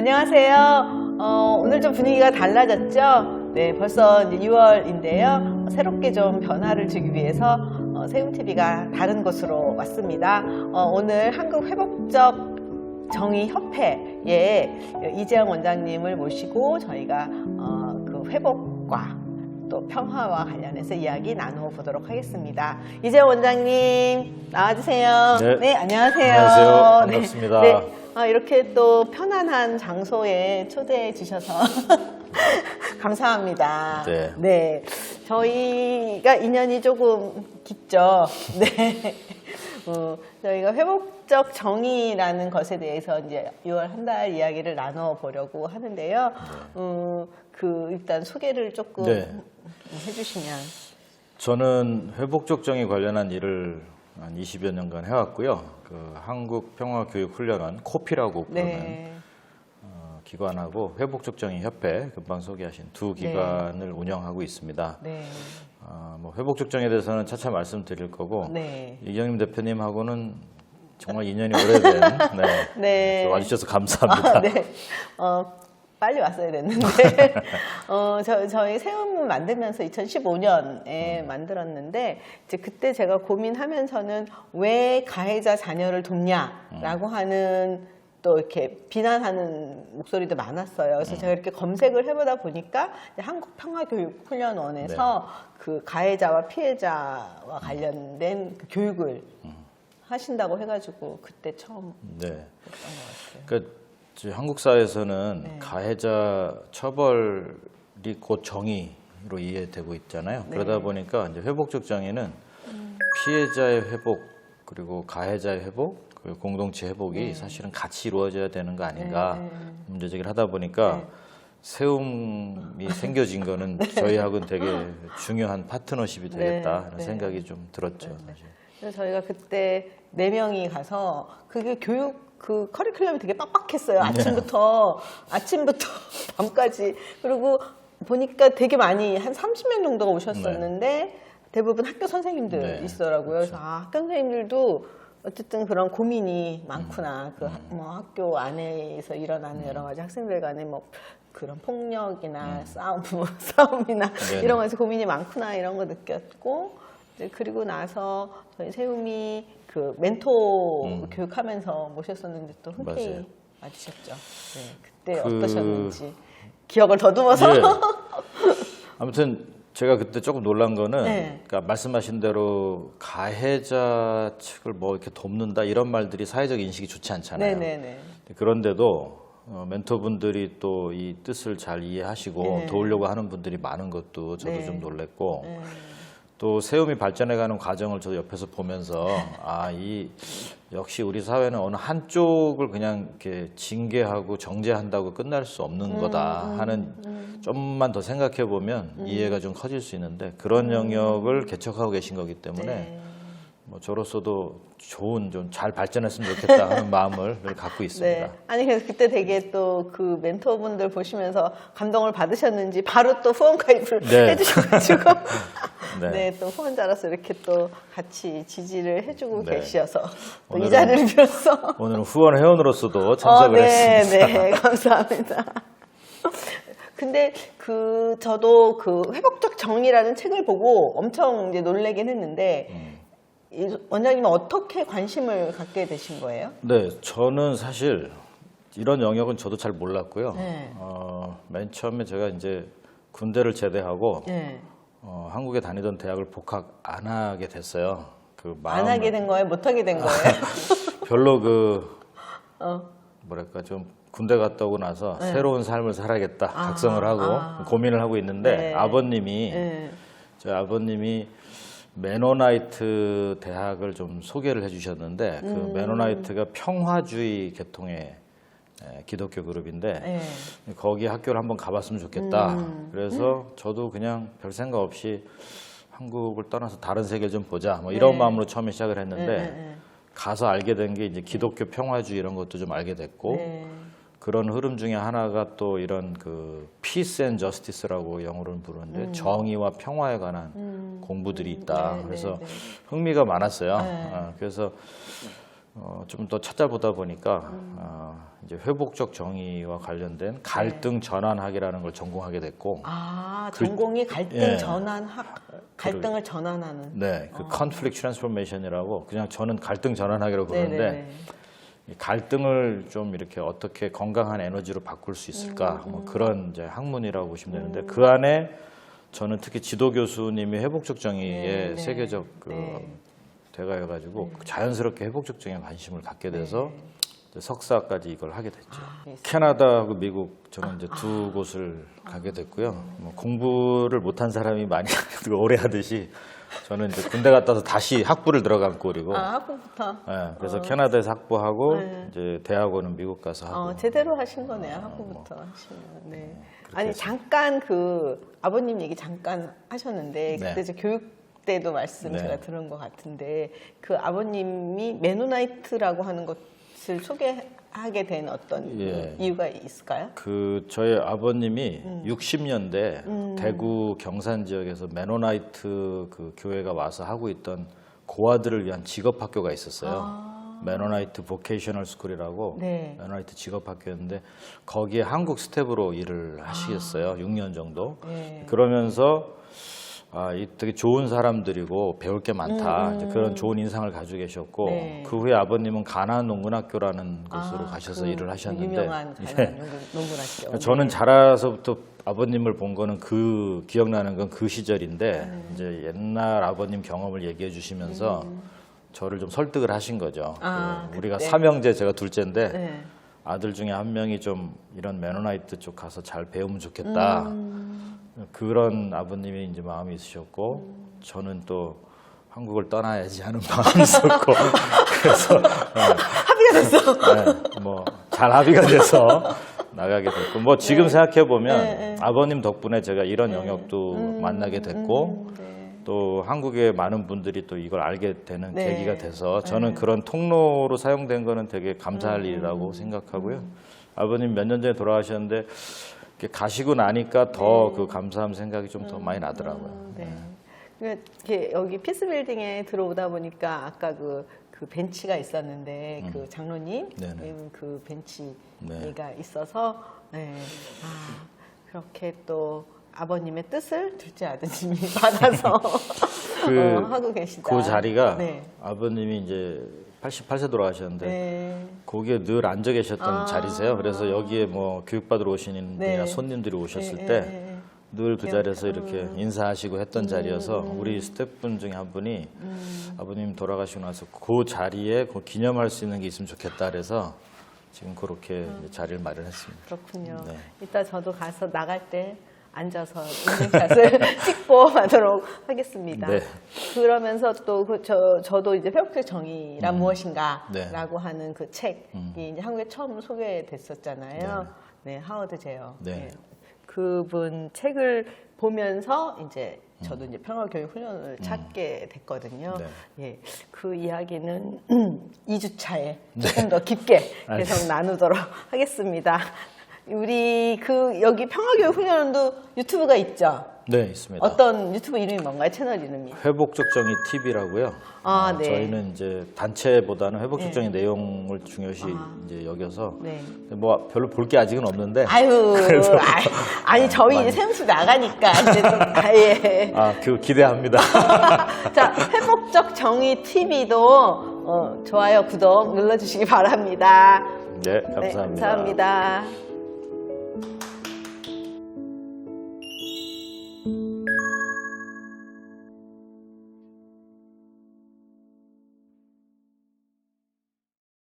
안녕하세요. 어, 오늘 좀 분위기가 달라졌죠? 네, 벌써 이제 6월인데요. 새롭게 좀 변화를 주기 위해서 어, 세움TV가 다른 곳으로 왔습니다. 어, 오늘 한국회복적 정의협회에 이재영 원장님을 모시고 저희가 어, 그 회복과 또 평화와 관련해서 이야기 나누어 보도록 하겠습니다. 이재영 원장님 나와주세요. 네. 안녕하세요. 안녕하세요. 네. 반갑습니다. 네. 아, 이렇게 또 편안한 장소에 초대해 주셔서 감사합니다. 네. 네. 저희가 인연이 조금 깊죠. 네. 어, 저희가 회복적 정의라는 것에 대해서 이제 6월 한 달 이야기를 나눠 보려고 하는데요. 어, 그 일단 소개를 조금 네. 해주시면. 저는 회복적 정의 관련한 일을 한 20여 년간 해왔고요. 그 한국평화교육훈련원 코피라고 부르는 네. 어, 기관하고 회복적 정의 협회 금방 소개하신 두 기관을 운영하고 있습니다. 네. 어, 뭐 회복적 정의에 대해서는 차차 말씀드릴 거고 네. 이경임 대표님하고는 정말 인연이 오래된 네. 네. 와주셔서 감사합니다. 아, 네. 어, 빨리 왔어야 됐는데. 어, 저, 저희 세움을 만들면서 2015년에 만들었는데, 이제 그때 제가 고민하면서는 왜 가해자 자녀를 돕냐라고 하는 또 이렇게 비난하는 목소리도 많았어요. 그래서 제가 이렇게 검색을 해보다 보니까 한국평화교육훈련원에서 그 가해자와 피해자와 관련된 그 교육을 하신다고 해가지고 그때 처음 네. 했던 것 같아요. 그 한국 사회에서는 네. 가해자 처벌이 곧 정의로 이해되고 있잖아요. 네. 그러다 보니까 이제 회복적 정의는 피해자의 회복 그리고 가해자의 회복 그리고 공동체 회복이 사실은 같이 이루어져야 되는 거 아닌가 네, 네. 문제 제기를 하다 보니까 네. 세움이 생겨진 거는 저희하고는 되게 중요한 파트너십이 되겠다 네, 는 네. 생각이 좀 들었죠. 사실. 그래서 저희가 그때 네 명이 가서 그게 교육 그 커리큘럼이 되게 빡빡했어요. 아침부터 아침부터 밤까지 그리고 보니까 되게 많이 한 30명 정도가 오셨었는데 대부분 학교 선생님들 네, 있더라고요. 그래서 아, 학교 선생님들도 어쨌든 그런 고민이 많구나. 그 음. 뭐 학교 안에서 일어나는 여러 가지 학생들 간의 뭐 그런 폭력이나 싸움, 뭐 싸움이나 음. 네네. 이런 거에서 고민이 많구나 이런 거 느꼈고 이제 그리고 나서 저희 세움이 그 멘토 교육하면서 모셨었는데 또 흔쾌히 음. 맞아요. 와주셨죠. 네, 그때 그- 어떠셨는지 기억을 더듬어서 예. 아무튼 제가 그때 조금 놀란 거는 네. 그러니까 말씀하신 대로 가해자 측을 뭐 이렇게 돕는다 이런 말들이 사회적 인식이 좋지 않잖아요. 네네네. 그런데도 어, 멘토분들이 또 이 뜻을 잘 이해하시고 네. 도우려고 하는 분들이 많은 것도 저도 네. 좀 놀랬고 네. 또 세움이 발전해가는 과정을 저도 옆에서 보면서 아 이 역시 우리 사회는 어느 한쪽을 그냥 이렇게 징계하고 정죄한다고 끝날 수 없는 음, 거다 하는 좀만 더 생각해 보면 이해가 좀 커질 수 있는데 그런 영역을 개척하고 계신 거기 때문에 음. 네. 뭐 저로서도 좋은 좀 잘 발전했으면 좋겠다 하는 마음을 늘 갖고 있습니다. 네. 아니 그래서 그때 되게 또 그 멘토분들 보시면서 감동을 받으셨는지 바로 또 후원 가입을 네. 해주셔가지고 네. 네. 또 후원자로서 이렇게 또 같이 지지를 해주고 네. 계셔서 또이 오늘은- 자리를 빌어서 오늘은 후원 회원으로서도 참석을 어, 네, 했습니다. 네, 감사합니다. 근데 그 저도 그 회복적 정의라는 책을 보고 엄청 이제 놀래긴 했는데 음. 이 원장님은 어떻게 관심을 갖게 되신 거예요? 네, 저는 사실 이런 영역은 저도 잘 몰랐고요. 네. 어, 맨 처음에 제가 이제 군대를 제대하고 네. 어, 한국에 다니던 대학을 복학 안 하게 됐어요. 그안 마음을- 하게 된 거예요? 못 하게 된 거예요? 별로 그 어. 뭐랄까 좀 군대 갔다 오고 나서 새로운 삶을 살아야겠다 네. 아, 각성을 하고 아. 고민을 하고 있는데 네. 아버님이 네. 저희 아버님이 메노나이트 대학을 좀 소개를 해주셨는데 그 음. 메노나이트가 평화주의 계통의 에, 기독교 그룹인데 네. 거기 학교를 한번 가봤으면 좋겠다. 음. 그래서 저도 그냥 별 생각 없이 한국을 떠나서 다른 세계를 좀 보자. 뭐 이런 네. 마음으로 처음에 시작을 했는데 네, 네, 가서 알게 된 게 이제 기독교 평화주의 이런 것도 좀 알게 됐고 네. 그런 흐름 중에 하나가 또 이런 그 peace and justice라고 영어로는 부르는데 정의와 평화에 관한 공부들이 있다. 네, 그래서 네, 네. 흥미가 많았어요. 네. 아, 그래서 어, 좀 더 찾아보다 보니까 음. 어, 이제 회복적 정의와 관련된 갈등 전환학이라는 걸 전공하게 됐고, 아, 그- 전공이 갈등 예. 전환학, 갈등을 전환하는. 네, 그 conflict transformation이라고 그냥 저는 갈등 전환학이라고 그러는데 네네네. 이 갈등을 좀 이렇게 어떻게 건강한 에너지로 바꿀 수 있을까 음, 뭐 그런 이제 학문이라고 보시면 되는데 그 안에 저는 특히 지도 교수님이 회복적 정의의 네, 네. 세계적 그 네. 대가여가지고 자연스럽게 회복적 정의에 관심을 갖게 돼서 이제 석사까지 이걸 하게 됐죠. 네. 캐나다하고 미국 저는 이제 두 곳을 가게 됐고요. 뭐 공부를 못한 사람이 많이 오래 하듯이 저는 이제 군대 갔다 와서 다시 학부를 들어간 꼴이고 아, 학부부터. 예, 그래서 캐나다에서 학부하고 네. 이제 대학원은 미국 가서 하고 어, 제대로 하신 거네요, 학부부터 하시면. 네. 아니, 해서. 잠깐 그 아버님 얘기 잠깐 하셨는데, 그때 네. 이제 교육 때도 말씀 네. 제가 들은 것 같은데, 그 아버님이 메노나이트라고 하는 것을 소개하게 된 어떤 예. 그 이유가 있을까요? 그 저희 아버님이 음. 60년대 대구 경산 지역에서 메노나이트 그 교회가 와서 하고 있던 고아들을 위한 직업 학교가 있었어요. 메노나이트 보케이셔널 스쿨이라고 아. 네. 메노나이트 직업 학교였는데 거기에 한국 스텝으로 일을 하시겠어요. 6년 정도. 아. 네. 그러면서 아, 이 되게 좋은 사람들이고 배울 게 많다. 음, 이제 그런 좋은 인상을 가지고 계셨고 네. 그 후에 아버님은 가나 농군학교라는 곳으로 아, 가셔서 그 일을 하셨는데 유명한 예. 가난 농군학교. 저는 자라서부터 아버님을 본 거는 그 기억나는 건 그 시절인데 네. 이제 옛날 아버님 경험을 얘기해 주시면서 저를 좀 설득을 하신 거죠. 음. 아, 그 우리가. 삼형제 제가 둘째인데 네. 아들 중에 한 명이 좀 이런 메노나이트 쪽 가서 잘 배우면 좋겠다. 음. 그런 아버님이 이제 마음이 있으셨고 저는 또 한국을 떠나야지 하는 마음이 있었고 그래서 합의가 됐어. 뭐잘 합의가 돼서 나가게 됐고 뭐 지금 생각해 보면 네, 네. 아버님 덕분에 제가 이런 영역도 만나게 됐고 음, 네. 또 한국의 많은 분들이 또 이걸 알게 되는 네. 계기가 돼서 저는 그런 통로로 사용된 거는 되게 음. 감사할 일이라고 생각하고요. 아버님 몇 년 전에 돌아가셨는데 가시고 나니까 더 그 감사함 생각이 좀 더 많이 나더라고요. 네. 그러니까 이렇게 여기 피스 빌딩에 들어오다 보니까 아까 그, 그 벤치가 있었는데 그 장로님 음. 네네. 음, 그 벤치가 네. 있어서 네. 아, 그렇게 또 아버님의 뜻을 둘째 아드님이 받아서 그, 어, 하고 계시다. 그 자리가 네. 아버님이 이제 88세 돌아가셨는데 네. 거기에 늘 앉아 계셨던 아. 자리세요. 그래서 여기에 뭐 교육받으러 오시는 네. 분이나 손님들이 오셨을 네, 때 네, 네. 늘그 자리에서 이렇게 인사하시고 음, 했던 자리여서 우리 스태프분 중에 한 분이 아버님 돌아가시고 나서 그 자리에 그 기념할 수 있는 게 있으면 좋겠다 그래서 지금 그렇게 이제 자리를 마련했습니다. 그렇군요. 네. 이따 저도 가서 나갈 때 앉아서 인증샷을 찍고 하도록 하겠습니다. 네. 그러면서 또 그 저, 저도 이제 회복적 정의란 무엇인가라고 네. 하는 그 책이 이제 한국에 처음 소개됐었잖아요. 네, 하워드 제어. 네. 그분 책을 보면서 이제 저도 이제 평화교육 훈련을 찾게 됐거든요. 네. 예, 그 이야기는 2주차에 조금 더 깊게 계속 나누도록 하겠습니다. 우리 그 여기 평화교육 훈련도 유튜브가 있죠. 네, 있습니다. 어떤 유튜브 이름이 뭔가요? 채널 이름이? 회복적 정의 TV라고요. 아, 네. 저희는 이제 단체보다는 회복적 정의 내용을 중요시 이제 여겨서 네. 뭐 별로 볼 게 아직은 없는데 아유, 아이, 아니 저희 이제 세움씨 나가니까 이제 또 아예. 아, 그 기대합니다. 자, 회복적 정의 TV도 어, 좋아요, 구독 눌러주시기 바랍니다. 네, 감사합니다. 네, 감사합니다.